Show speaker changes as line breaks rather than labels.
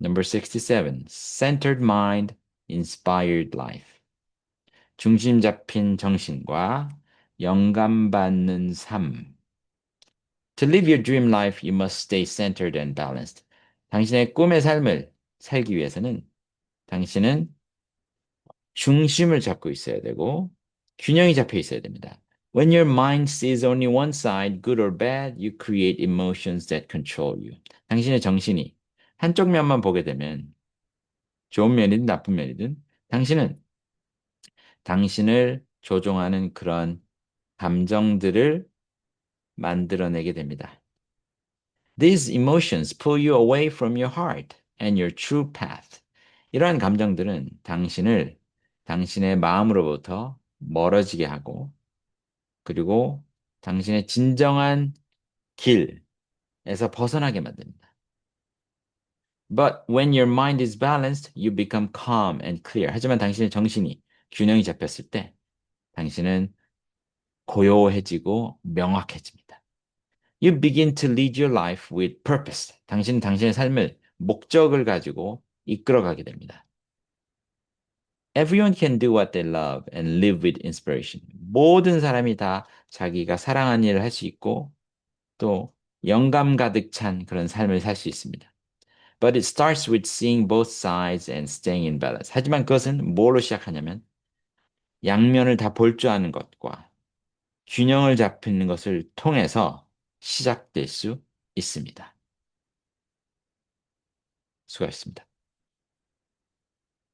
Number 67. Centered mind, inspired life. 중심 잡힌 정신과 영감받는 삶. To live your dream life, you must stay centered and balanced. 당신의 꿈의 삶을 살기 위해서는 당신은 중심을 잡고 있어야 되고 균형이 잡혀 있어야 됩니다. When your mind sees only one side, good or bad, you create emotions that control you. 당신의 정신이 한쪽 면만 보게 되면 좋은 면이든 나쁜 면이든 당신은 당신을 조종하는 그런 감정들을 만들어내게 됩니다. These emotions pull you away from your heart and your true path. 이러한 감정들은 당신을 당신의 마음으로부터 멀어지게 하고 그리고 당신의 진정한 길에서 벗어나게 만듭니다. But when your mind is balanced, you become calm and clear. 하지만 당신의 정신이 균형이 잡혔을 때 당신은 고요해지고 명확해집니다. You begin to lead your life with purpose. 당신은 당신의 삶을 목적을 가지고 이끌어가게 됩니다. Everyone can do what they love and live with inspiration. 모든 사람이 다 자기가 사랑하는 일을 할 수 있고 또 영감 가득 찬 그런 삶을 살 수 있습니다. But it starts with seeing both sides and staying in balance. 하지만 그것은 뭘로 시작하냐면 양면을 다 볼 줄 아는 것과 균형을 잡히는 것을 통해서 시작될 수 있습니다. 수고하셨습니다.